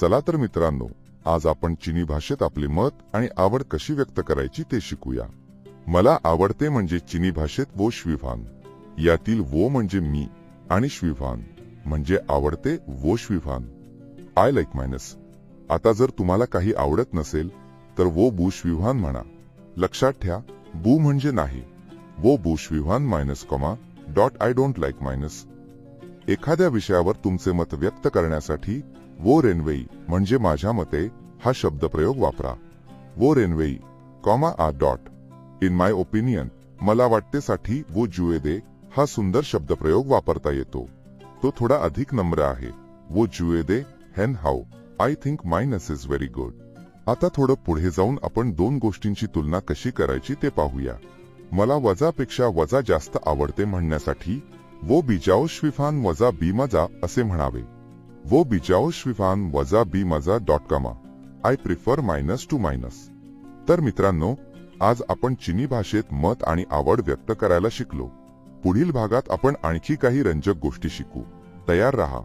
चला तर मित्रांनो आज आपण चिनी भाषेत आपले मत आणि आवड कशी व्यक्त करायची ते शिकूया. मला आवडते म्हणजे चिनी भाषेत वो श्विफान यातील वो म्हणजे मी आणि श्विफान म्हणजे आवडते वो श्विफान आय लाईक मायनस आता जर तुम्हाला काही आवडत नसेल तर वो बू श्विव्हान म्हणा. लक्षात ठ्या बू म्हणजे नाही. वो बू श्विव्हान minus comma dot I don't like minus एखाद्या विषयावर तुमचे मत व्यक्त करण्यासाठी वो रेनवेई म्हणजे माझ्या मते हा शब्दप्रयोग वापरा. वो रेनवेई कॉमा आ डॉट. इन माय ओपिनियन मला वाटते साठी वो जुए दे हा सुंदर शब्दप्रयोग वापरता येतो. तो थोडा अधिक नम्र आहे. वो जुए दे हेन how I think minus is very good. आता थोडं पुढे जाऊन आपण दोन गोष्टींची तुलना कशी करायची ते पाहूया. मला वजापेक्षा वजा जास्त आवडते म्हणण्यासाठी वो बिजाऊ श्विफान वजा बी मजा असे म्हणावे. वो बिजाऊ श्विफान वजा बी मजा dot comma. I prefer minus to minus तर मित्रांनो आज आपण चिनी भाषेत मत आणि आवड व्यक्त करायला शिकलो. पुढील भागात आपण आणखी काही रंजक गोष्टी शिकू. तयार रहा.